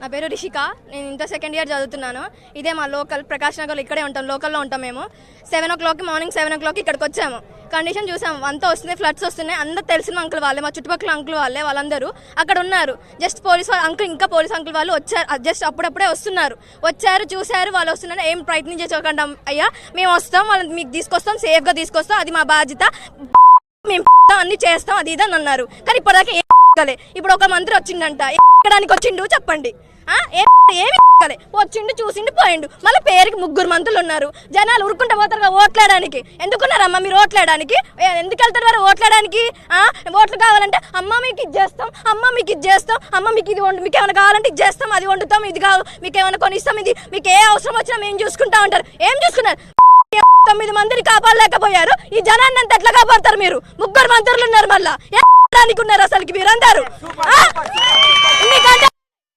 నా పేరు రిషిక. నేను ఇంటర్ సెకండ్ ఇయర్ చదువుతున్నాను. ఇదే మా లోకల్ ప్రకాశ్ నగర్లో ఇక్కడే ఉంటాం లోకల్లో ఉంటాం మేము. సెవెన్ ఓ క్లాక్కి మార్నింగ్ సెవెన్ ఓ క్లాక్కి ఇక్కడికి వచ్చాము. కండిషన్ చూసాం అంతా వస్తున్నాయి ఫ్లడ్స్ వస్తున్నాయి. అందరూ తెలిసిన అంకుల్ వాళ్ళే మా చుట్టుపక్కల అంకుల్ వాళ్ళే వాళ్ళందరూ అక్కడ ఉన్నారు. జస్ట్ పోలీస్ వాళ్ళు అంకుల్ ఇంకా పోలీస్ అంకుల్ వాళ్ళు వచ్చారు. జస్ట్ అప్పుడప్పుడే వస్తున్నారు. వచ్చారు చూశారు వాళ్ళు వస్తున్నారు. ఏం ప్రయత్నం చేసుకోకుండా అయ్యా మేము వస్తాం వాళ్ళని మీకు తీసుకొస్తాం సేఫ్గా తీసుకొస్తాం. అది మా బాధ్యత. మేము అన్ని చేస్తాం అది ఇది అని అన్నారు. కానీ ఇప్పటిదాకా ఎక్కలే. ఇప్పుడు ఒక మంత్రి వచ్చిండంట. ఎక్కడానికి వచ్చిండు చెప్పండి. ఏమి ఎక్కలే. వచ్చిండు చూసిండు పోయిండు. మళ్ళీ పేరుకి ముగ్గురు మంత్రులు ఉన్నారు. జనాలు ఉరుకుంటా పోతారు కదా ఓట్లాడడానికి ఎందుకున్నారమ్మా మీరు ఓట్లాడడానికి ఎందుకు వెళ్తారు వారు ఓట్లాడడానికి ఆ? ఓట్లు కావాలంటే అమ్మ మీకు ఇది చేస్తాం అమ్మ మీకు ఇది చేస్తాం అమ్మ మీకు ఇది వండు మీకు ఏమైనా కావాలంటే ఇది చేస్తాం అది వండుతాం ఇది కావు మీకు ఏమైనా కొనిస్తాం ఇది మీకు ఏ అవసరం వచ్చినా మేము చూసుకుంటా ఉంటారు. ఏం చూసుకున్నారు? తొమ్మిది మందిని కాపాడలేకపోయారు? ఈ జనాన్ని అంత ఎట్లా కాపాడతారు మీరు? ముగ్గురు మంత్రులు ఉన్నారు మళ్ళా. ఏ ఉన్నారు అసలుకి మీరందరూ ఆ?